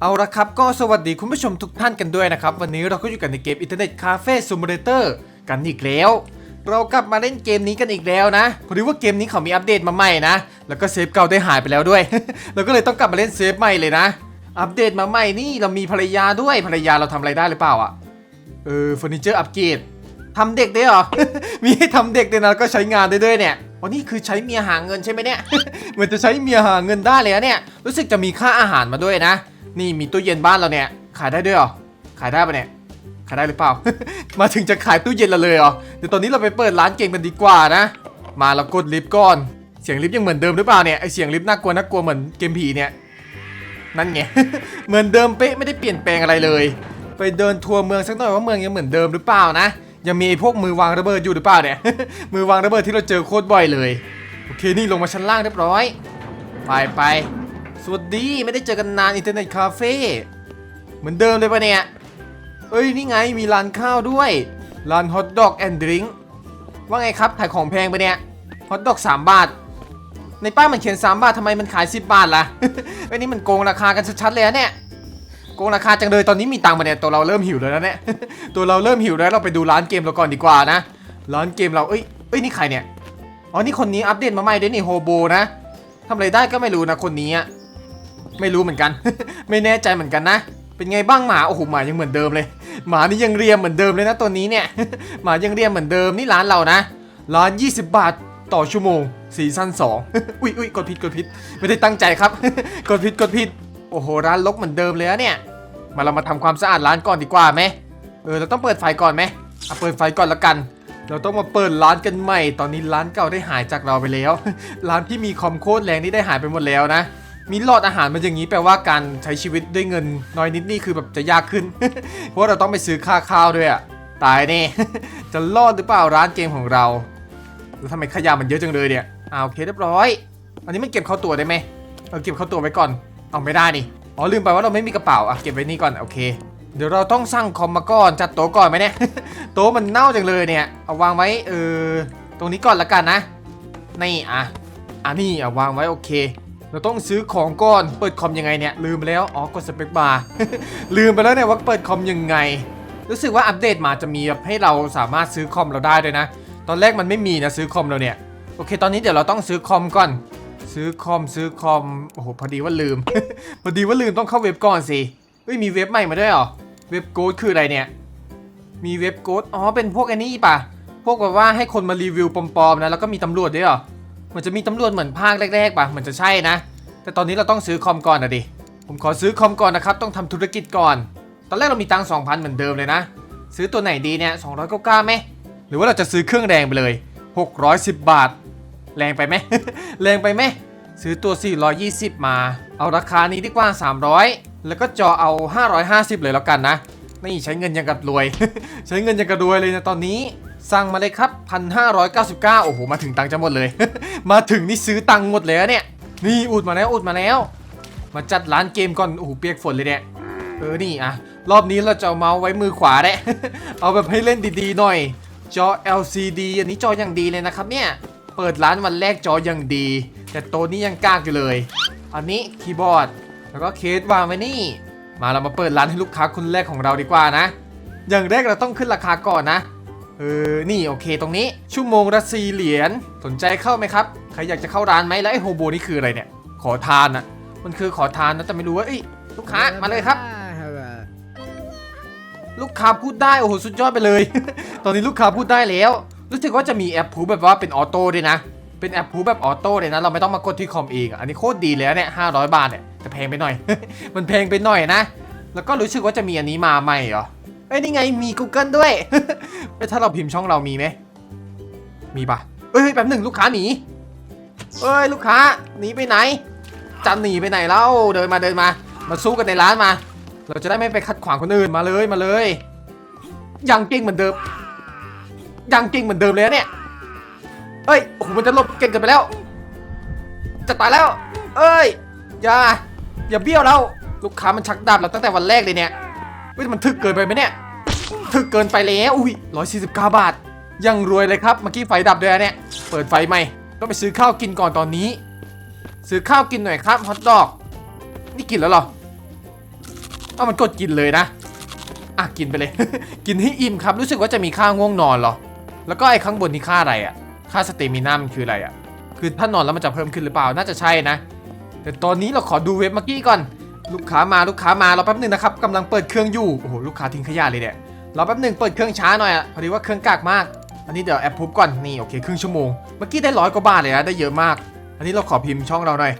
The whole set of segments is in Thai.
เอาละครับก็สวัสดีคุณผู้ชมทุกท่านกันด้วยนะครับ วันนี้เราก็อยู่กันในเกมอินเทอร์เน็ตคาเฟ่ซูม r เตอร์กันอีกแล้ว เรากลับมาเล่นเกมนี้กันอีกแล้วนะพอดีว่าเกมนี้เขามีอัปเดตมาใหม่นะ แล้วก็เซฟเก่าได้หายไปแล้วด้วย เราก็เลยต้องกลับมาเล่นเซฟใหม่เลยนะ อัปเดตมาใหม่นี่เรามีภรรยาด้วยภรรยาเราทำอะไรได้หรือเปล่าอะเออเฟอร์นิเจอร์อัปเกรดทำเด็กได้เหรอ มีให้ทำเด็กด้วยนะก็ใช้งานได้ด้วยเนี่ยวันนี้คือใช้เมียหาเงินใช่ไหมเนี่ย เหมือนจะใช้เมียหาเงินได้เลยนะเนี่ย รู้สึกจะมีค่าอาหารมาด้วยนะ นี่มีตู้เย็นบ้านเราเนี่ย ขายได้ด้วยเหรอ ขายได้ปะเนี่ย ขายได้หรือเปล่า มาถึงจะขายตู้เย็นเราเลยเหรอ เดี๋ยวตอนนี้เราไปเปิดร้านเกมกันดีกว่านะ มาเรากดลิฟต์ก่อน เสียงลิฟต์ยังเหมือนเดิมหรือเปล่าเนี่ย ไอเสียงลิฟต์น่ากลัวน่ากลัวเหมือนเกมผีเนี่ย นั่นไง เหมือนเดิมเป๊ะไม่ได้เปลี่ยนแปลงอะไรเลย ไปเดินทัวร์เมืองสักหน่อยว่าเมืองยังเหมือนเดิมหรือเปล่านะ ยังมีพวกมือวางระเบิดอยู่หรือเปล่าเนี่ย มือวางระเบิดที่เราเจอโคตรบ่อยเลย โอเค นี่ลงมาชั้นล่างเรียบร้อย ไปไป สวัสดีไม่ได้เจอกันนานอินเทอร์เน็ตคาเฟ่เหมือนเดิมเลยปะเนี่ย เอ้ย นี่ไงมีร้านข้าวด้วย ร้านฮอทดอกแอนด์ดริงว่าไงครับ ขายของแพงปะเนี่ยฮอทดอก 3 บาท ในป้ายมันเขียน 3 บาททำไมมันขาย 10 บาทล่ะไอ้นี่มันโกงราคากันชัดๆเลยนะเนี่ยโกงราคาจังเลยตอนนี้มีตังค์มาเนี่ยตัวเราเริ่มหิวแล้วนะเนี่ยตัวเราเริ่มหิวแล้วเราไปดูร้านเกมเราก่อนดีกว่านะ ร้านเกมเราเอ้ยเอ้ยนี่ใครเนี่ยอ๋อนี่คนนี้อัปเดตมาใหม่ด้วยนี่โฮโบนะทำอะไรได้ก็ไม่รู้นะคนนี้อะ ไม่รู้เหมือนกัน ไม่แน่ใจเหมือนกันนะ เป็นไงบ้างหมา โอ้โห หมายังเหมือนเดิมเลย หมานี่ยังเรียมเหมือนเดิมเลยนะตัวนี้เนี่ย หมายังเรียมเหมือนเดิมนี่ร้านเรานะ ร้าน 20 บาทต่อชั่วโมงซีซั่น2อุ้ยอุ้ยกดผิดกดผิด ไม่ได้ตั้งใจครับ กดผิดกดผิด โอ้โห ร้านลกเหมือนเดิมเลยนะเนี่ย มาเรามาทำความสะอาดร้านก่อนดีกว่าไหมเออ เราต้องเปิดไฟก่อนไหมเอะเปิดไฟก่อนละกัน เราต้องมาเปิดร้านกันใหม่ ตอนนี้ร้านเก่าได้หายจากเราไปแล้ว ร้านที่มีคอมโคตรแรงนี่ได้หายไปหมดแล้วนะ มีหลอดอาหารมาอย่างนี้แปลว่าการใช้ชีวิตด้วยเงินน้อยนิดนี่คือแบบจะยากขึ้น เพราะเราต้องไปซื้อค่าข้าวด้วยอะตายแน่จะรอดหรือเปล่าร้านเกมของเราแล้วทำไมขยะมันเยอะจังเลยเนี่ยอ่าโอเคเรียบร้อย อันนี้มันเก็บเข้าตัวได้ไหมเออเก็บเข้าตัวไว้ก่อน เอาไม่ได้นี่อ๋อลืมไปว่าเราไม่มีกระเป๋าอะเก็บไว้นี่ก่อนโอเค เดี๋ยวเราต้องสร้างคอมมาก่อนจัดโต๊ะก่อนไหมเนี่ยโต๊ะมันเน่าจังเลยเนี่ยเอาวางไว้เออตรงนี้ก่อนละกันนะนี่อะอะนี่เอะวางไว้โอเค เราต้องซื้อของก่อน เปิดคอมยังไงเนี่ย ลืมไปแล้ว อ๋อ กดสเปคบาร์ ลืมไปแล้วเนี่ยว่าเปิดคอมยังไง รู้สึกว่าอัปเดตมาจะมีแบบให้เราสามารถซื้อคอมเราได้ด้วยนะ ตอนแรกมันไม่มีนะซื้อคอมเราเนี่ย โอเค ตอนนี้เดี๋ยวเราต้องซื้อคอมก่อน ซื้อคอมซื้อคอม โอ้โห พอดีว่าลืม พอดีว่าลืมต้องเข้าเว็บก่อนสิ เฮ้ย มีเว็บใหม่มาด้วยเหรอ เว็บโกดคืออะไรเนี่ย มีเว็บโกดอ๋อ เป็นพวกไอ้นี่ป่ะ พวกแบบว่าให้คนมารีวิวปลอมๆนะ แล้วก็มีตำรวจด้วยเหรอ มันจะมีตำรวจเหมือนภาคแรกๆป่ะมือนจะใช่นะ แต่ตอนนี้เราต้องซื้อคอมก่อนนะดิ ผมขอซื้อคอมก่อนนะครับ ต้องทำธุรกิจก่อน ตอนแรกเรามีตังค์2,000เหมือนเดิมเลยนะ ซื้อตัวไหนดีเนี่ย299ไหมหรือว่าเราจะซื้อเครื่องแรงไปเลย 610 บาท แรงไปไหมแรงไปไหมซื้อตัว 420 มา เอาราคานี้ดีกว่า 300 แล้วก็จอเอา 550 เลยแล้วกันนะ นี่ใช้เงินยังกับรวย ใช้เงินยังกับรวยเลยนะตอนนี้ สั่งมาเลยครับ 1,599 โอ้โห มาถึงตังจะหมดเลย มาถึงนี่ซื้อตังหมดเลยเนี่ย นี่อุดมาแล้วอุดมาแล้ว มาจัดร้านเกมก่อน โอ้โห เปียกฝนเลยเนี่ย เออ นี่อะรอบนี้เราจะเอาเมาส์ไว้มือขวาได้ เอาแบบให้เล่นดีๆหน่อย จอ LCD อันนี้จออย่างดีเลยนะครับเนี่ย เปิดร้านวันแรกจออย่างดี แต่โตัวนี้ยังกากอยู่เลย อันนี้คีย์บอร์ด แล้วก็เคสวางไว้นี่ มาเรามาเปิดร้านให้ลูกค้าคนแรกของเราดีกว่านะ อย่างแรกเราต้องขึ้นราคาก่อนนะ เออ นี่โอเคตรงนี้ ชั่วโมงละสี่เหรียญ สนใจเข้าไหมครับ ใครอยากจะเข้าร้านไหมแล้วไอ้โฮโบนี่คืออะไรเนี่ย ขอทานอะมันคือขอทานนะแต่ไม่รู้ว่าเอ้ยลูกค้ามาเลยครับ ลูกค้าพูดได้โอ้โหสุดยอดไปเลย ตอนนี้ลูกค้าพูดได้แล้ว รู้สึกว่าจะมีแอปพูแบบว่าเป็นออโต้ด้วยนะ เป็นแอปพูแบบออโต้เลยนะ เราไม่ต้องมากดที่คอมเองอันนี้โคตรดีเลยนะเนี่ยห้าร้อยบาทเนี่ยแต่แพงไปหน่อย มันแพงไปหน่อยนะ แล้วก็รู้สึกว่าจะมีอันนี้มาใหม่เหรอ เอ้ยนี่ไงมี Google ด้วย เอ้ยถ้าเราพิมพ์ช่องเรามีไหม มีปะเอ้ยแป๊บหนึ่งลูกค้าหนีเอ้ยลูกค้าหนีไปไหนจะหนีไปไหนแล้วเดินมาเดินมา มาสู้กันในร้านมา เราจะได้ไม่ไปขัดขวางคนอื่นมาเลยมาเลยยังเก่งเหมือนเดิมยังเก่งเหมือนเดิมเลยเนี่ยเอ้ยโอ้โหมันจะลบเก่งเกินไปแล้ว จะตายแล้ว เอ้ยอย่าอย่าเบี้ยวเราลูกค้ามันชักดาบเราตั้งแต่วันแรกเลยเนี่ย เฮ้ยมันถึกเกินไปไหมเนี่ยถึกเกินไปแล้วอุ้ยร้อยสี่สิบก้าบาท ยังรวยเลยครับเมื่อกี้ไฟดับด้วยเนี่ยเปิดไฟใหม่ต้องไปซื้อข้าวกินก่อนตอนนี้ ซื้อข้าวกินหน่อยครับฮอทดอก นี่กินแล้วหรอเอามันกดกินเลยนะอะกินไปเลย กินให้อิ่มครับรู้สึกว่าจะมีค่าง่วงนอนหรอ แล้วก็ไอ้ข้างบนนี่ค่าอะไรอะค่าสเตมินามันคืออะไรอะคือถ้านอนแล้วมันจะเพิ่มขึ้นหรือเปล่าน่าจะใช่นะ แต่ตอนนี้เราขอดูเว็บเมื่อกี้ก่อน ลูกค้ามาลูกค้ามารอแป๊บหนึงนะครับกำลังเปิดเครื่องอยู่โอ้โหลูกค้าทิ้งขยะเลยเนี่ยรอแป๊บหนึงเปิดเครื่องช้าหน่อยอะพอดีว่าเครื่องกากมาก อันนี้เดี๋ยวแอปพูบก่อนนี่โอเคครึ่งชั่วโมงเมื่อกี้ได้ร้อยกว่าบาทเลยนะได้เยอะมาก อันนี้เราขอพิมพ์ช่องเราหน่อย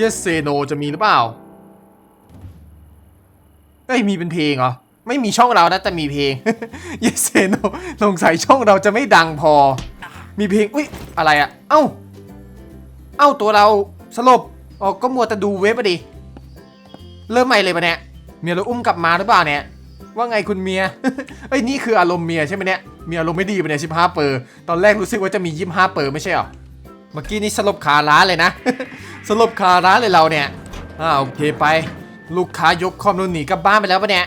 yes say no จะมีหรือเปล่าเอ้ยมีเป็นเพลงเหรอไม่มีช่องเรานะแต่มีเพลง yes say no สงสัยช่องเราจะไม่ดังพอ มีเพลงอุ้ยอะไรอะเอ้าเอ้าตัวเราสลบอ๋อก็มัวแต่ดูเว็บอะดิ เริ่มใหม่เลยปะเนี่ยเมียเราอุ้มกลับมาหรือเปล่าเนี่ยว่าไงคุณเมียเอ้ยนี่คืออารมณ์เมียใช่ไหมเนี่ยเมียอารมณ์ไม่ดีปะเนี่ยสิบห้าเปอร์ตอนแรกรู้สึกว่าจะมียี่ห้าเปอร์ไม่ใช่หรอเมื่อกี้นี่สลบคาร้านเลยนะสลบคาร้านเลยเราเนี่ยอ่าโอเคไป ลูกค้ายกคอมนูนหนีกลับบ้านไปแล้วปะเนี่ย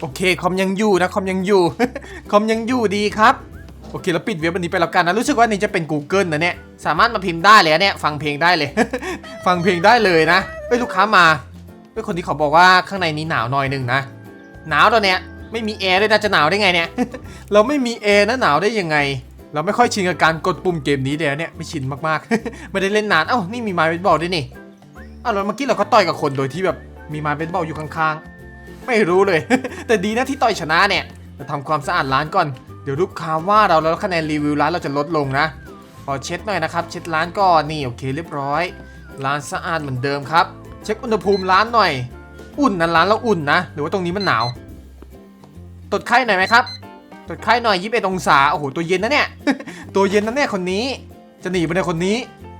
โอเคคอมยังอยู่นะคอมยังอยู่คอมยังอยู่ดีครับ โอเคแล้วปิดเว็บอันนี้ไปแล้วกันนะรู้สึกว่านี่จะเป็น Google นะเนี่ยสามารถมาพิมพ์ได้เลยเนี่ยฟังเพลงได้เลย ฟังเพลงได้เลยนะเฮ้ยลูกค้ามาเฮ้ยคนที่เขาบอกว่าข้างในนี้หนาวหน่อยหนึ่งนะหนาวตอนเนี้ยไม่มีแอร์ด้วยนะจะหนาวได้ไงเนี่ย เราไม่มีแอร์นะหนาวได้ยังไง เราไม่ค่อยชินกับการกดปุ่มเกมนี้เดี๋ยวเนี่ยไม่ชินมากๆ ไม่ได้เล่นนานเอ้านี่มีไม้เบสบอลด้วยนี่อ้าวแล้วเมื่อกี้เราก็ต่อยกับคนโดยที่แบบมีไม้เบสบอลอยู่ข้างๆ ไม่รู้เลย แต่ดีนะที่ต่อยชนะเนี่ยเราทำความสะอาดร้านก่อน ดี๋ยวลูกค้าว่าเราแล้วคะแนนรีวิวร้านเราจะลดลงนะ ขอเช็ดหน่อยนะครับ เช็ดร้านก่อนนี่โอเคเรียบร้อย ร้านสะอาดเหมือนเดิมครับ เช็คอุณหภูมิร้านหน่อย อุ่นนะร้านเราอุ่นนะ หรือว่าตรงนี้มันหนาว ตรวจไข้หน่อยไหมครับ ตรวจไข้หน่อยยี่สิบเอ็ดองศา โอ้โหตัวเย็นนะเนี่ย ตัวเย็นนะเนี่ยคนนี้ จะหนีไปในคนนี้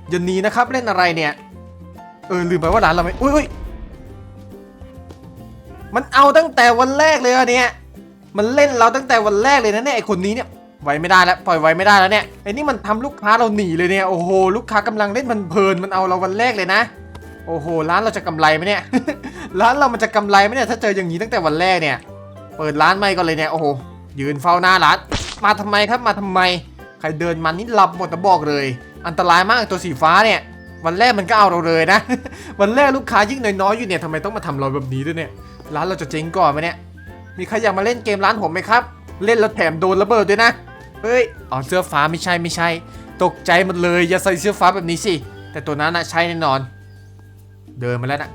อย่าหนีนะครับเล่นอะไรเนี่ย เออลืมไปว่าร้านเราไม่อุ้ยอุ้ยมันเอาตั้งแต่วันแรกเลยอะเนี่ย มันเล่นเราตั้งแต่วันแรกเลยนะเนี่ยไอคนนี้เนี่ยไว้ไม่ได้แล้วปล่อยไว้ไม่ได้แล้วเนี่ยไอนี่มันทำลูกค้าเราหนีเลยเนี่ยโอ้โหลูกค้ากำลังเล่นมันเพลินมันเอาเราวันแรกเลยนะ โอ้โหร้านเราจะกำไรไหมเนี่ยร้านเรามันจะกำไรไหมเนี่ยถ้าเจออย่างนี้ตั้งแต่วันแรกเนี่ย เปิดร้านไม่ก่อนเลยเนี่ยโอ้โหยืนเฝ้าหน้าร้านมาทำไมครับมาทำไม ใครเดินมานี่หลับหมดนะบอกเลย อันตรายมากตัวสีฟ้าเนี่ยวันแรกมันก็เอาเราเลยนะ วันแรกลูกค้ายิ่งน้อยๆอยู่เนี่ยทำไมต้องมาทำเราแบบนี้ด้วยเนี่ยร้านเราจะเจ๊งก่อนไหมเนี่ย มีใครอยากมาเล่นเกมร้านผมไหมครับ เล่นแล้วแถมโดนระเบิดด้วยนะ เฮ้ยอ๋อเสื้อฟ้าไม่ใช่ไม่ใช่ ตกใจหมดเลยอย่าใส่เสื้อฟ้าแบบนี้สิ แต่ตัวนั้นนะใช่แน่นอน เดินมาแล้วนะ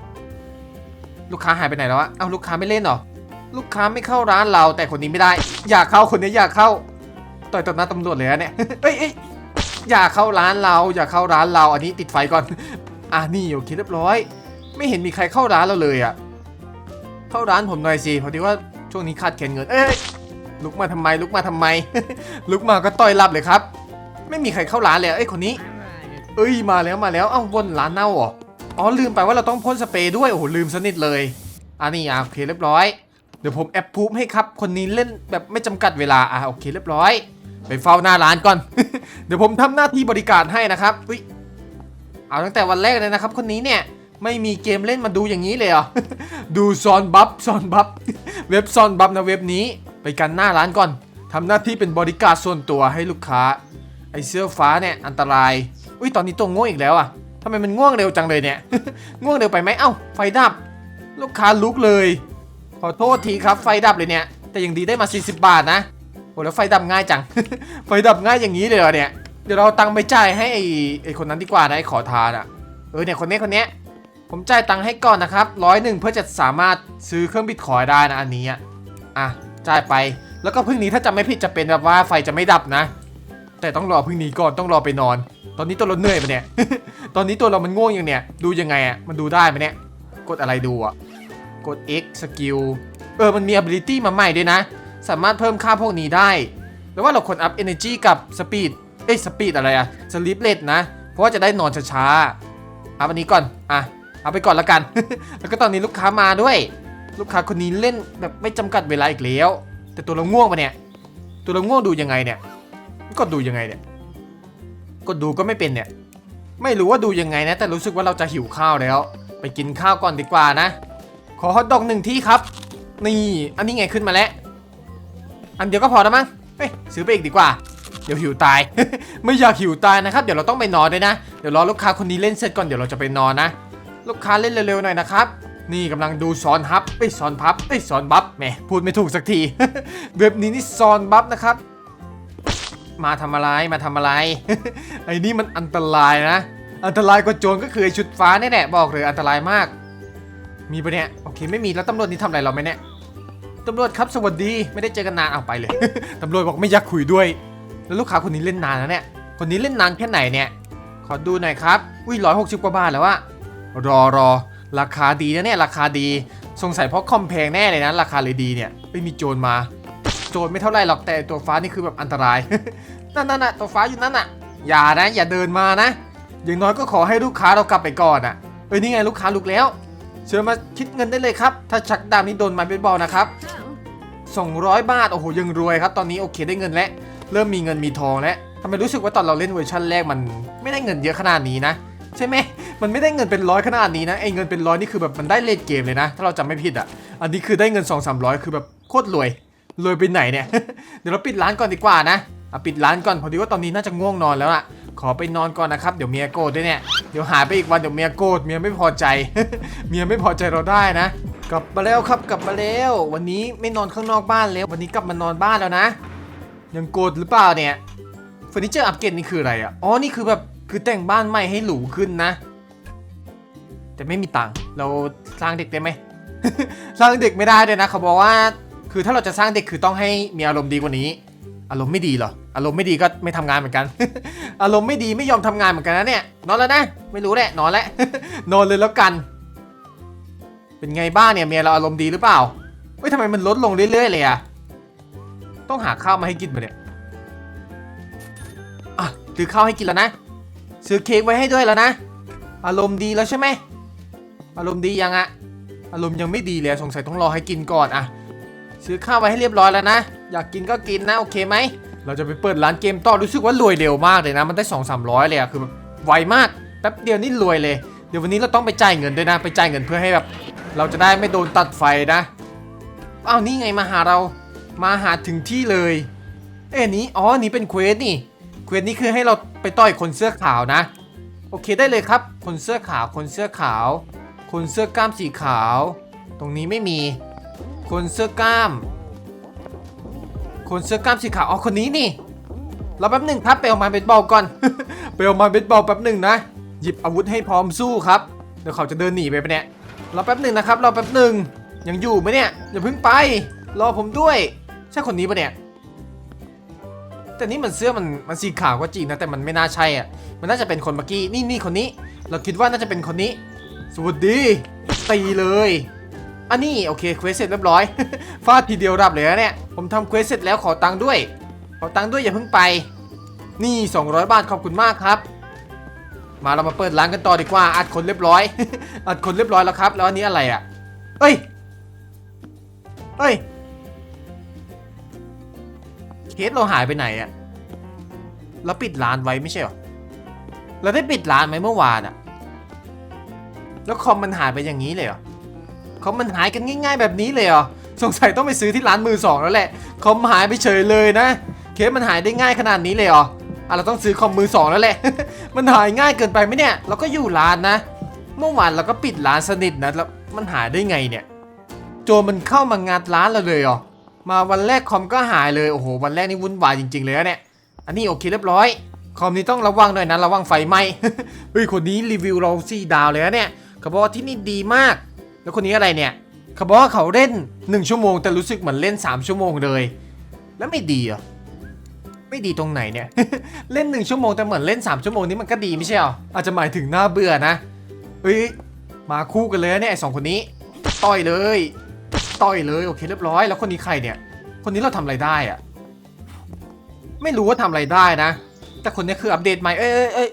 ลูกค้าหายไปไหนแล้ววะเอ้าลูกค้าไม่เล่นเหรอ ลูกค้าไม่เข้าร้านเราแต่คนนี้ไม่ได้ อยากเข้าคนนี้อยากเข้า ต่อยต่อหน้าตำรวจเลยนะเนี่ยเอ้ยเอ้ยอย่าเข้าร้านเรา อย่าเข้าร้านเรา อันนี้ติดไฟก่อน อะนี่โอเคเรียบร้อย ไม่เห็นมีใครเข้าร้านเราเลยอะเข้าร้านผมหน่อยสิพอดีว่า ช่วงนี้ขาดแคลนเงิน เอ้ยลุกมาทำไมลุกมาทำไม ลุกมาก็ต่อยรับเลยครับ ไม่มีใครเข้าร้านเลยเอ้ยคนนี้ เอ้ยมาแล้วมาแล้วเอ้าวนร้านเน่าเหรออ๋อลืมไปว่าเราต้องพ่นสเปรย์ด้วยโอ้โหลืมสนิทเลยอันนี้อะโอเคเรียบร้อยเดี๋ยวผมแอปพูฟให้ครับคนนี้เล่นแบบไม่จำกัดเวลาอะโอเคเรียบร้อย ไปเฝ้าหน้าร้านก่อน เดี๋ยวผมทำหน้าที่บริการให้นะครับอุ้ยเอาตั้งแต่วันแรกเลยนะครับ คนนี้เนี่ย ไม่มีเกมเล่นมาดูอย่างนี้เลยเหรอ ดูซอนบัฟซอนบัฟเว็บซอนบัฟนะเว็บนี้ ไปกันหน้าร้านก่อนทำหน้าที่เป็นบริการส่วนตัวให้ลูกค้า ไอเสื้อฟ้าเนี่ยอันตราย อุ้ยตอนนี้ตัวง่วงอีกแล้วอะทำไมมันง่วงเร็วจังเลยเนี่ย ง่วงเร็วไปไหมเอ้า ไฟดับ ลูกค้าลุกเลย ขอโทษทีครับไฟดับเลยเนี่ย แต่ยังดีได้มา 40 บาทนะ โอ้แล้วไฟดับง่ายจัง ไฟดับง่ายอย่างนี้เลยเหรอเนี่ย เดี๋ยวเราตังค์ไปจ่ายให้ไอ้ไอคนนั้นดีกว่านะไอ้ขอทานอะเออเนี่ยคนนี้คนเนี้ย ผมจ่ายตังค์ให้ก่อนนะครับร้อยหนึ่งเพื่อจะสามารถซื้อเครื่องบิตคอยได้นะอันนี้อะอะจ่ายไปแล้วก็พรุ่งนี้ถ้าจำไม่ผิดจะเป็นแบบว่าไฟจะไม่ดับนะ แต่ต้องรอพรุ่งนี้ก่อนต้องรอไปนอน ตอนนี้ตัวเราเหนื่อยปะเนี่ย ตอนนี้ตัวเรามันง่วงอย่างเนี่ย ดูยังไงอะมันดูได้ไหมเนี่ย กดอะไรดูอะกด X skill เออมันมี ability มาใหม่ด้วยนะ สามารถเพิ่มค่าพวกนี้ได้ แล้วว่าเราควร up energy กับ speed เอ้ย speed อะไรอะ sleep rate นะ เพราะว่าจะได้นอนช้าๆเอาอันนี้ก่อน อะ เอาไปก่อนละกัน แล้วก็ตอนนี้ลูกค้ามาด้วย ลูกค้าคนนี้เล่นแบบไม่จำกัดเวลาอีกแล้ว แต่ตัวเราง่วงปะเนี่ย ตัวเราง่วงดูยังไงเนี่ยก็ดูยังไงเนี่ยก็ดูก็ไม่เป็นเนี่ย ไม่รู้ว่าดูยังไงนะ แต่รู้สึกว่าเราจะหิวข้าวแล้ว ไปกินข้าวก่อนดีกว่านะ ขอฮอทดอกหนึ่งที่ครับ นี่ อันนี้ไงขึ้นมาแล้ว อันเดียวก็พอแล้วมั้ง เฮ้ยซื้อไปอีกดีกว่า เดี๋ยวหิวตาย ไม่อยากหิวตายนะครับ เดี๋ยวเราต้องไปนอนด้วยนะ เดี๋ยวรอลูกค้าคนนี้เล่นเสร็จก่อน เดี๋ยวเราจะไปนอนนะ ลูกค้าเล่นเร็วๆหน่อยนะครับ นี่กำลังดูซอนฮับไอ้ยซอนพับไอ้ยซอนบัฟแหมพูดไม่ถูกสักที เว็บนี้นี่ซอนบัฟนะครับ มาทำอะไรมาทำอะไร ไอ้นี่มันอันตรายนะ อันตรายกว่าโจรก็คือไอชุดฟ้านี่แหละบอกเลยอันตรายมาก มีปะเนี่ยโอเคไม่มีแล้วตำรวจนี่ทำอะไรเราไหมเนี่ยตำรวจครับสวัสดีไม่ได้เจอกันนานเอาไปเลย ตำรวจบอกไม่อยากคุยด้วย แล้วลูกค้าคนนี้เล่นนานแล้วเนี่ยคนนี้เล่นนานแค่ไหนเนี่ยขอดูหน่อยครับ อุ้ยร้อยหกสิบกว่าบาทแล้วอะ รอรอราคาดีนะเนี่ยราคาดี สงสัยเพราะคอมแพงแน่เลยนะ ราคาเลยดีเนี่ยไม่มีโจรมา โจรไม่เท่าไรหรอกแต่ตัวฟ้านี่คือแบบอันตราย นั่นน่ะตัวฟ้าอยู่นั่นน่ะ อย่านะ อย่าเดินมานะ อย่างน้อยก็ขอให้ลูกค้าเรากลับไปก่อนอะเอ้ยนี่ไงลูกค้าลุกแล้ว เชิญมาคิดเงินได้เลยครับ ถ้าชักดาบนี้โดนไม้เบสบอลนะครับ200 บาทโอ้โหยังรวยครับ ตอนนี้โอเคได้เงินแล้วเริ่มมีเงินมีทองแล้วทำไมรู้สึกว่าตอนเราเล่นเวอร์ชันแรกมัน ไม่ได้เงินเยอะขนาดนี้นะ ใช่ไหม มันไม่ได้เงินเป็นร้อยขนาดนี้นะไอ้เงินเป็นร้อยนี่คือแบบมันได้เลทเกมเลยนะ ถ้าเราจำไม่ผิดอะ อันนี้คือได้เงิน 2 3 0 0 คือแบบโคตรรวย รวยไปไหนเนี่ย เดี๋ยวเราปิดร้านก่อนดีกว่านะอะปิดร้านก่อนพอดีว่าตอนนี้น่าจะง่วงนอนแล้วล่ะ ขอไปนอนก่อนนะครับ เดี๋ยวเมียโกรธด้วยเนี่ย เดี๋ยวหายไปอีกวันเดี๋ยวเมียโกรธเมียไม่พอใจ เมียไม่พอใจเราได้นะ กลับมาแล้วครับกลับมาแล้ว วันนี้ไม่นอนข้างนอกบ้านแล้ว วันนี้กลับมานอนบ้านแล้วนะ ยังโกรธหรือเปล่าเนี่ยเฟอร์นิเจอร์อัปเกรดนี่คืออะไรอะ อ๋อ นี่คือแบบคือแต่งบ้านใหม่ให้หรูขึ้นนะ แต่ไม่มีตังค์เราสร้างเด็กได้ไหม สร้างเด็กไม่ได้เลยนะเขาบอกว่า คือถ้าเราจะสร้างเด็กคือต้องให้มีอารมณ์ดีกว่านี้ อารมณ์ไม่ดีเหรอ อารมณ์ไม่ดีก็ไม่ทำงานเหมือนกัน อารมณ์ไม่ดีไม่ยอมทำงานเหมือนกันนะเนี่ย นอนแล้วนะ ไม่รู้แหละ นอนแล้ว นอนเลยแล้วกัน เป็นไงบ้างเนี่ยเมียเราอารมณ์ดีหรือเปล่า เฮ้ยทำไมมันลดลงเรื่อยๆเลยอะต้องหาข้าวมาให้กินมาเนี่ยอะซื้อข้าวให้กินแล้วนะ ซื้อเค้กไว้ให้ด้วยแล้วนะ อารมณ์ดีแล้วใช่ไหม อารมณ์ดียังอะอารมณ์ยังไม่ดีเลยสงสัยต้องรอให้กินก่อนอะซื้อข้าวไว้ให้เรียบร้อยแล้วนะ อยากกินก็กินนะโอเคไหม เราจะไปเปิดร้านเกมต่อรู้สึกว่ารวยเร็วมากเลยนะ มันได้2 3 0 0เลยอะคือแบบไวมากแป๊บเดียวนี่รวยเลย เดี๋ยววันนี้เราต้องไปจ่ายเงินด้วยนะ ไปจ่ายเงินเพื่อให้แบบ เราจะได้ไม่โดนตัดไฟนะอ้าวนี่ไงมาหาเรามาหาถึงที่เลย เอ้นี้อ๋อนี่เป็นเควสนี่เควสนี้คือให้เราไปต่อยคนเสื้อขาวนะ โอเคได้เลยครับ คนเสื้อขาวคนเสื้อขาว คนเสื้อกล้ามสีขาว ตรงนี้ไม่มี คนเสื้อกล้าม คนเสื้อกล้ามสีขาวอ๋อคนนี้นี่เราแป๊บหนึ่งครับไปเอาม้เบสบอลก่อนไปเอาม้เบสบอลแป๊บหนึ่งนะ หยิบอาวุธให้พร้อมสู้ครับ เดี๋ยวเขาจะเดินหนีไปปะเนี่ยรอแป๊บหนึ่งนะครับรอแป๊บหนึ่งยังอยู่ไหมเนี่ยอย่าเพิ่งไป รอผมด้วย ใช่คนนี้ปะเนี่ยแต่นี่มันเสื้อมันมันสีขาวก็จริงนะแต่มันไม่น่าใช่อะมันน่าจะเป็นคนเมื่อกี้นี่นี่คนนี้ เราคิดว่าน่าจะเป็นคนนี้ สวัสดี ตีเลย อันนี้โอเคเควสเสร็จเรียบร้อย ฟาดทีเดียวรับเลยนะเนี่ย ผมทำเควสเสร็จแล้วขอตังค์ด้วย ขอตังค์ด้วยอย่าเพิ่งไป นี่ 200 บาทขอบคุณมากครับ มาเรามาเปิดร้านกันต่อดีกว่า อัดคนเรียบร้อย อัดคนเรียบร้อยแล้วครับ แล้วอันนี้อะไรอะ เอ้ย เอ้ย เคสเราหายไปไหนอะเราปิดร้านไว้ไม่ใช่หรอ เราได้ปิดร้านไหมเมื่อวานอะ แล้วคอมมันหายไปอย่างนี้เลยเหรอคอมมันหายกันง่าย ๆ แบบนี้เลยเหรอสงสัยต้องไปซื้อที่ร้านมือสองแล้วแหละคอมหายไปเฉยเลยนะ เคสมันหายได้ง่ายขนาดนี้เลยเหรออะเราต้องซื้อคอมมือสองแล้วแหละ มันหายง่ายเกินไปไหมเนี่ยเราก็อยู่ร้านนะ เมื่อวานเราก็ปิดร้านสนิทนะแล้วมันหายได้ไงเนี่ย โจมันเข้ามางัดร้านเราเลยเหรอมาวันแรกคอมก็หายเลยโอ้โหวันแรกนี่วุ่นวายจริงๆเลยนะเนี่ยอันนี้โอเคเรียบร้อยคอมนี้ต้องระวังหน่อยนะระวังไฟไหม้เฮ้ยคนนี้รีวิวเราสี่ดาวเลยนะเนี่ย เขาบอกว่าที่นี่ดีมาก แล้วคนนี้อะไรเนี่ย เขาบอกว่าเขาเล่น 1 ชั่วโมงแต่รู้สึกเหมือนเล่น 3 ชั่วโมงเลย แล้วไม่ดีเหรอ ไม่ดีตรงไหนเนี่ย เล่น 1 ชั่วโมงแต่เหมือนเล่น 3 ชั่วโมงนี้มันก็ดีไม่ใช่หรอ อาจจะหมายถึงหน้าเบื่อนะเฮ้ย มาคู่กันเลยเนี่ยไอสองคนนี้ ต่อยเลย ต่อยเลยโอเคเรียบร้อย แล้วคนนี้ใครเนี่ย คนนี้เราทำอะไรได้อะไม่รู้ว่าทำอะไรได้นะ แต่คนนี้คืออัปเดตใหม่ เอ้ยเอ้ย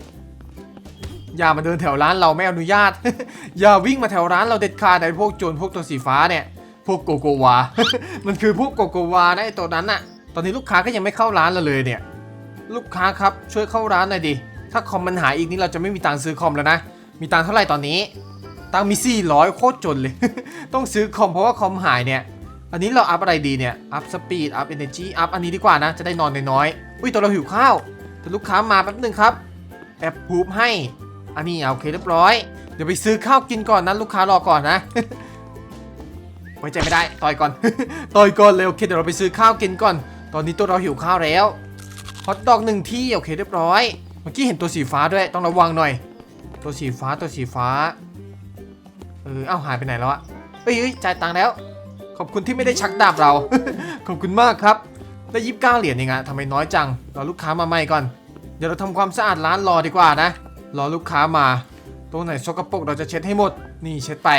อย่ามาเดินแถวร้านเราไม่อนุญาต อย่าวิ่งมาแถวร้านเราเด็ดขาดไอ้พวกโจรพวกตัวสีฟ้าเนี่ย พวกโกโกวา มันคือพวกโกโกวานะไอ้ตัวนั้นน่ะตอนนี้ลูกค้าก็ยังไม่เข้าร้านเราเลยเนี่ย ลูกค้าครับช่วยเข้าร้านหน่อยดิ ถ้าคอมมันหายอีกนี่เราจะไม่มีตังค์ซื้อคอมแล้วนะ มีตังค์เท่าไหร่ตอนนี้ ตังค์มี 400 โคตรจนเลย ต้องซื้อคอมเพราะว่าคอมหายเนี่ย อันนี้เราอัพอะไรดีเนี่ย อัพสปีด อัพเอเนจีอัพอันนี้ดีกว่านะ จะได้นอนน้อยๆ อุ้ยตัวเราหิวข้าว แต่ลูกค้ามาแป๊บหนึงครับ แอบพูบให้ อันนี้เอาโอเคเรียบร้อย เดี๋ยวไปซื้อข้าวกินก่อนนะลูกค้ารอก่อนนะไว้ใจไม่ได้ต่อยก่อน ต่อยก่อนเลยโอเคเดี๋ยวเราไปซื้อข้าวกินก่อน ตอนนี้ตัวเราหิวข้าวแล้วฮอตดอกหนึ่งที่โอเคเรียบร้อย เมื่อกี้เห็นตัวสีฟ้าด้วยต้องระวังหน่อย ตัวสีฟ้าตัวสีฟ้าเออเอ้าหายไปไหนแล้วอะเอ้ยจ่ายตังค์แล้ว ขอบคุณที่ไม่ได้ชักดาบเรา ขอบคุณมากครับได้ยิบเก้าเหรียญเองอะทำไมน้อยจังรอลูกค้ามาใหม่ก่อน เดี๋ยวเราทำความสะอาดร้านรอดีกว่านะ รอลูกค้ามาตรงไหนสกปรกเราจะเช็ดให้หมด นี่เช็ดไป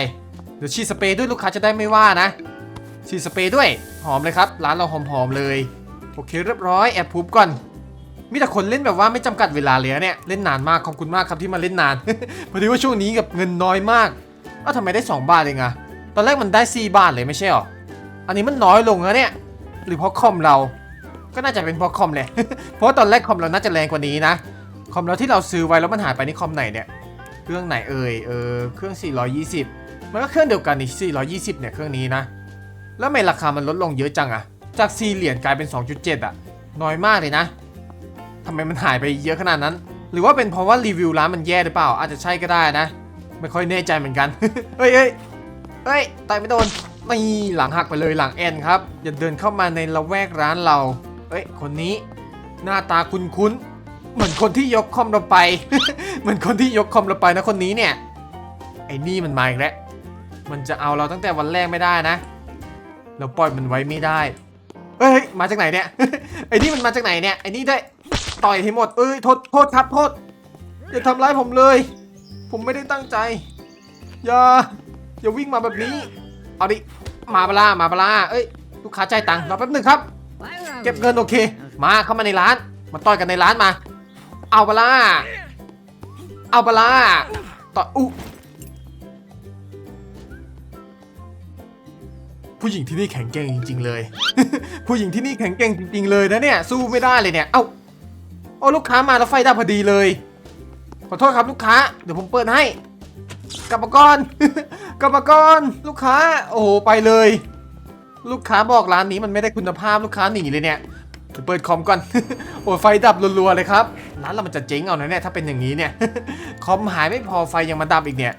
เดี๋ยวฉีดสเปรย์ด้วยลูกค้าจะได้ไม่ว่านะ ฉีดสเปรย์ด้วย หอมเลยครับ ร้านเราหอมๆเลย โอเคเรียบร้อยแอบพูบก่อน มีแต่คนเล่นแบบว่าไม่จำกัดเวลาเลยเนี่ย เล่นนานมาก ขอบคุณมากครับที่มาเล่นนาน พอดีว่าช่วงนี้กับเงินน้อยมาก เอ้าทำไมได้ 2 บาทเองอะตอนแรกมันได้ 4 บาทเลยไม่ใช่หรอ อันนี้มันน้อยลงนะเนี่ย หรือเพราะคอมเรา ก็น่าจะเป็นเพราะคอมแหละ เพราะตอนแรกคอมเราน่าจะแรงกว่านี้นะ คอมเราที่เราซื้อไว้แล้วมันหายไปนี่คอมไหนเนี่ย เครื่องไหนเอ่ย เออ เครื่อง 420 มันก็เครื่องเดียวกันนี่420 เนี่ย เครื่องนี้นะ แล้วทำไมราคามันลดลงเยอะจังอะจาก 4 เหรียญกลายเป็น 2.7 อะน้อยมากเลยนะทำไมมันหายไปเยอะขนาดนั้น หรือว่าเป็นเพราะว่ารีวิวร้านมันแย่หรือเปล่า อาจจะใช่ก็ได้นะ ไม่ค่อยแน่ใจเหมือนกัน เฮ้ยเฮ้ยเฮ้ยต่อยไม่โดนไม่หลังหักไปเลยหลังแอนครับ อย่าเดินเข้ามาในละแวกร้านเรา เอ้ย คนนี้ หน้าตาคุ้นๆ เหมือนคนที่ยกคอมเราไป เหมือนคนที่ยกคอมเราไปนะคนนี้เนี่ย ไอ้นี่มันมาอีกแล้ว มันจะเอาเราตั้งแต่วันแรกไม่ได้นะ เราปล่อยมันไว้ไม่ได้เฮ้ย มาจากไหนเนี่ย ไอ้นี่มันมาจากไหนเนี่ย ไอ้นี่ได้ ต่อยให้หมด เอ้ย โทษ โทษครับ โทษ อย่าทำร้ายผมเลย ผมไม่ได้ตั้งใจ อย่า อย่าวิ่งมาแบบนี้ เอาดิ มาบลา มาบลา เอ้ย ลูกค้าใจตังค์รอแป๊บหนึ่งครับ เก็บเงินโอเค มาเข้ามาในร้าน มาต่อยกันในร้านมา เอาบลาเอาบลาต่ออุผู้หญิงที่นี่แข็งแกร่งจริง ๆ เลย ผู้หญิงที่นี่แข็งแกร่งจริง ๆ เลยนะเนี่ย สู้ไม่ได้เลยเนี่ย เอ้าโอ้ลูกค้ามาแล้วไฟดับพอดีเลย ขอโทษครับลูกค้า เดี๋ยวผมเปิดให้กลับมาก่อนกลับมาก่อนลูกค้า โอ้โหไปเลย ลูกค้าบอกร้านนี้มันไม่ได้คุณภาพลูกค้าหนีเลยเนี่ย เปิดคอมก่อน โอ้ไฟดับรัวๆเลยครับ ร้านเรามันจะเจ๊งเอานะเนี่ย ถ้าเป็นอย่างนี้เนี่ย คอมหายไม่พอไฟยังมาดับอีกเนี่ย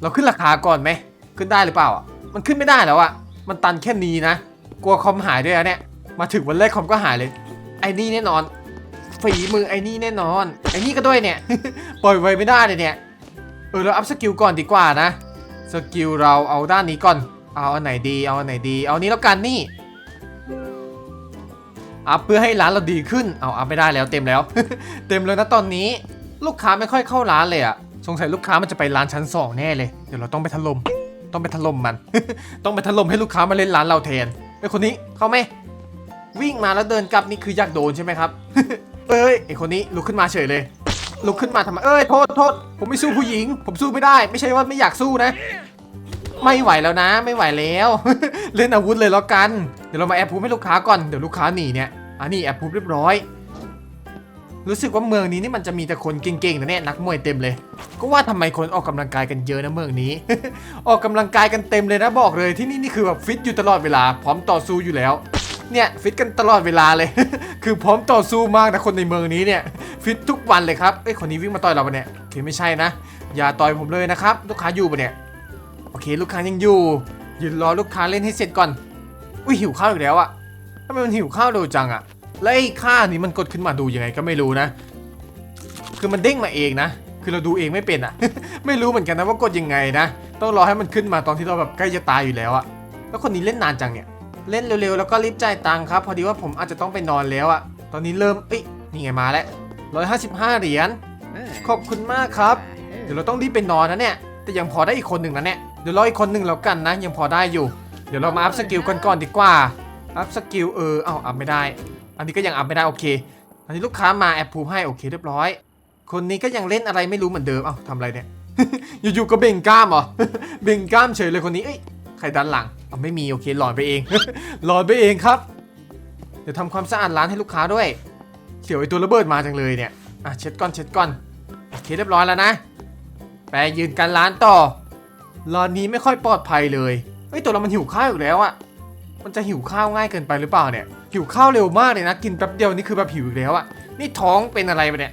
เราขึ้นราคาก่อนไหม ขึ้นได้หรือเปล่าอะ มันขึ้นไม่ได้แล้วอะ มันตันแค่นี้นะ กลัวคอมหายด้วยอะเนี่ย มาถึงวันแรกคอมก็หายเลย ไอ้นี่แน่นอน ฝีมือไอ้นี่แน่นอน ไอ้นี่ก็ด้วยเนี่ย ปล่อยไว้ไม่ได้เลยเนี่ย เออเราอัพสกิลก่อนดีกว่านะ สกิลเราเอาด้านนี้ก่อน เอาอันไหนดี เอาอันไหนดี เอาอันนี้แล้วกันนี่ อัพเพื่อให้ร้านเราดีขึ้น เอาอัพไม่ได้แล้วเต็มแล้ว เต็มเลยนะตอนนี้ ลูกค้าไม่ค่อยเข้าร้านเลยอะสงสัยลูกค้ามันจะไปร้านชั้นสองแน่เลย เดี๋ยวเราต้องไปถล่ม ต้องไปถล่มมัน ต้องไปถล่มให้ลูกค้ามาเล่นร้านเราแทนไอคนนี้เข้าไหมวิ่งมาแล้วเดินกลับนี่คืออยากโดนใช่ไหมครับ เอ้ยไอคนนี้ลุกขึ้นมาเฉยเลย ลุกขึ้นมาทำไมเอ้ยโทษโทษผมไม่สู้ผู้หญิง ผมสู้ไม่ได้ ไม่ใช่ว่าไม่อยากสู้นะ ไม่ไหวแล้วนะ ไม่ไหวแล้ว เล่นอาวุธเลยแล้วกัน เดี๋ยวเรามาแอบพูให้ลูกค้าก่อน เดี๋ยวลูกค้าหนีเนี่ย อันนี้แอบพูเรียบร้อย รู้สึกว่าเมืองนี้นี่มันจะมีแต่คนเก่งๆนะเนี่ยนักมวยเต็มเลย ก็ว่าทำไมคนออกกำลังกายกันเยอะนะเมืองนี้ ออกกำลังกายกันเต็มเลยนะบอกเลยที่นี่นี่คือแบบฟิตอยู่ตลอดเวลา พร้อมต่อสู้อยู่แล้ว เนี่ยฟิตกันตลอดเวลาเลย คือพร้อมต่อสู้มากนะคนในเมืองนี้เนี่ยฟิตทุกวันเลยครับเอ้คนนี้วิ่งมาต่อยเราปะเนี่ยโอเคไม่ใช่นะ อย่าต่อยผมเลยนะครับ ลูกค้าอยู่ปะเนี่ยโอเค ลูกค้ายังอยู่ยืนรอลูกค้าเล่นให้เสร็จก่อนอุ้ยหิวข้าวอีกแล้วอะ ทำไมมันหิวข้าวเร็วจังอะแล้วไอ้ค่านี้มันกดขึ้นมาดูยังไงก็ไม่รู้นะ คือมันเด้งมาเองนะ คือเราดูเองไม่เป็นอะไม่รู้เหมือนกันนะว่ากดยังไงนะ ต้องรอให้มันขึ้นมาตอนที่เราแบบใกล้จะตายอยู่แล้วอะแล้วคนนี้เล่นนานจังเนี่ย เล่นเร็วๆแล้วก็รีบจ่ายตังค์ครับ พอดีว่าผมอาจจะต้องไปนอนแล้วอะตอนนี้เริ่มเอ้ยนี่ไงมาแล้วร้อยห้าสิบห้าเหรียญ ขอบคุณมากครับ เดี๋ยวเราต้องรีบไปนอนนะเนี่ย แต่ยังพอได้อีกคนหนึ่งนะเนี่ย เดี๋ยวรออีกคนหนึ่งแล้วกันนะ ยังพอได้อยู่ เดี๋ยวเรามาอัพสกิลกันก่อนดีกว่า อัพสกิลเออเอาอัพไม่ได้ อันนี้ก็ยังอัพไม่ได้โอเค อันนี้ลูกค้ามาแอปพูให้โอเคเรียบร้อย คนนี้ก็ยังเล่นอะไรไม่รู้เหมือนเดิมเอ้าทำอะไรเนี่ย อยู่ๆก็เบ่งกล้ามเหรอ เบ่งกล้ามเฉยเลยคนนี้เอ้ยใครดันหลังเอาไม่มีโอเคหลอนไปเอง หลอนไปเองครับ เดี๋ยวทำความสะอาดร้านให้ลูกค้าด้วยเสียวไอตัวระเบิดมาจังเลยเนี่ยอะเช็ดก่อนเช็ดก่อนโอเคเรียบร้อยแล้วนะไปยืนกันร้านต่อร้านนี้ไม่ค่อยปลอดภัยเลยเฮ้ยตัวเรามันหิวข้าวอีกแล้วอะ มันจะหิวข้าวง่ายเกินไปหรือเปล่าเนี่ย หิวข้าวเร็วมากเลยนะ กินแป๊บเดียวนี่คือแบบหิวอีกแล้วอะนี่ท้องเป็นอะไรปะเนี่ย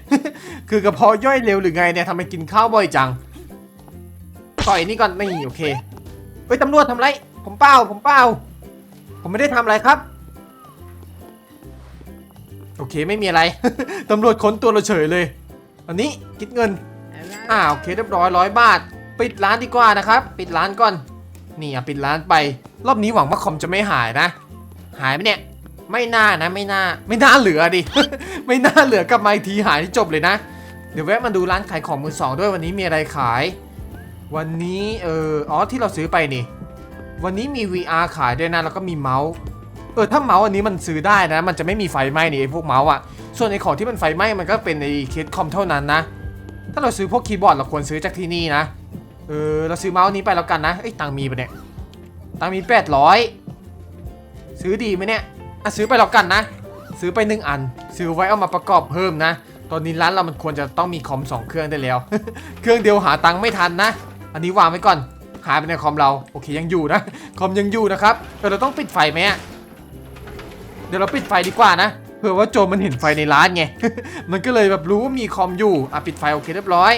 คือกระเพาะย่อยเร็วหรือไงเนี่ยทำไมกินข้าวบ่อยจัง ต่อยนี่ก่อนนี่โอเค เฮ้ยตำรวจทำไร ผมเปล่า ผมเปล่า ผมไม่ได้ทำอะไรครับ โอเคไม่มีอะไร ตำรวจค้นตัวเราเฉยเลย อันนี้คิดเงิน อ่าโอเคเรียบร้อยร้อยบาท ปิดร้านดีกว่านะครับ ปิดร้านก่อน นี่อะปิดร้านไป รอบนี้หวังว่าคอมจะไม่หายนะ หายไหมเนี่ย ไม่น่านะ ไม่น่า ไม่น่าเหลือดิ ไม่น่าเหลือกลับมาอีกทีหายที่จบเลยนะ เดี๋ยวแวะมาดูร้านขายของมือสองด้วยวันนี้มีอะไรขาย วันนี้เอออ๋อที่เราซื้อไปนี่ วันนี้มี VR ขายด้วยนะแล้วก็มีเมาส์ เออถ้าเมาส์อันนี้มันซื้อได้นะ มันจะไม่มีไฟไหม้นี่ไอ้พวกเมาส์อะส่วนไอ้ของที่มันไฟไหม้มันก็เป็นไอเคสคอมเท่านั้นนะ ถ้าเราซื้อพวกคีย์บอร์ดเราควรซื้อจากที่นี่นะ เออเราซื้อเมาส์นี้ไปแล้วกันนะเอ้ยตังมีปะเนี่ยตังค์มี800ซื้อดีไหมเนี่ยอะซื้อไปแล้วกันนะ ซื้อไปหนึ่งอัน ซื้อไว้เอามาประกอบเพิ่มนะ ตอนนี้ร้านเรามันควรจะต้องมีคอมสองเครื่องได้แล้ว เครื่องเดียวหาตังไม่ทันนะ อันนี้วางไว้ก่อน หายไปในคอมเรา โอเคยังอยู่นะ คอมยังอยู่นะครับแต่เราต้องปิดไฟไหมอะเดี๋ยวเราปิดไฟดีกว่านะเผื่อว่าโจมันเห็นไฟในร้านไง มันก็เลยแบบรู้ว่ามีคอมอยู่ อะปิดไฟโอเคเรียบร้อย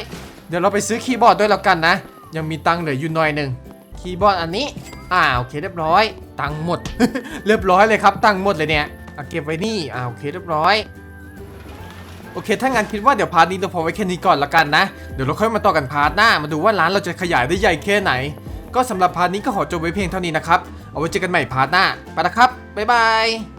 เดี๋ยวเราไปซื้อคีย์บอร์ดด้วยแล้วกันนะ ยังมีตังค์เหลืออยู่หน่อยหนึ่งคีย์บอร์ดอันนี้ อ่าโอเคเรียบร้อย ตังค์หมด เรียบร้อยเลยครับ ตังค์หมดเลยเนี่ยเอะเก็บไว้นี่อ่าโอเคเรียบร้อยโอเค ถ้างั้นคิดว่าเดี๋ยวพาร์ทนี้เราพอไว้แค่นี้ก่อนละกันนะ เดี๋ยวเราค่อยมาต่อกันพาร์ทหน้า มาดูว่าร้านเราจะขยายได้ใหญ่แค่ไหน ก็สำหรับพาร์ทนี้ก็ขอจบไว้เพียงเท่านี้นะครับ เอาไว้เจอกันใหม่พาร์ทหน้า ไปละครับ บ๊ายบาย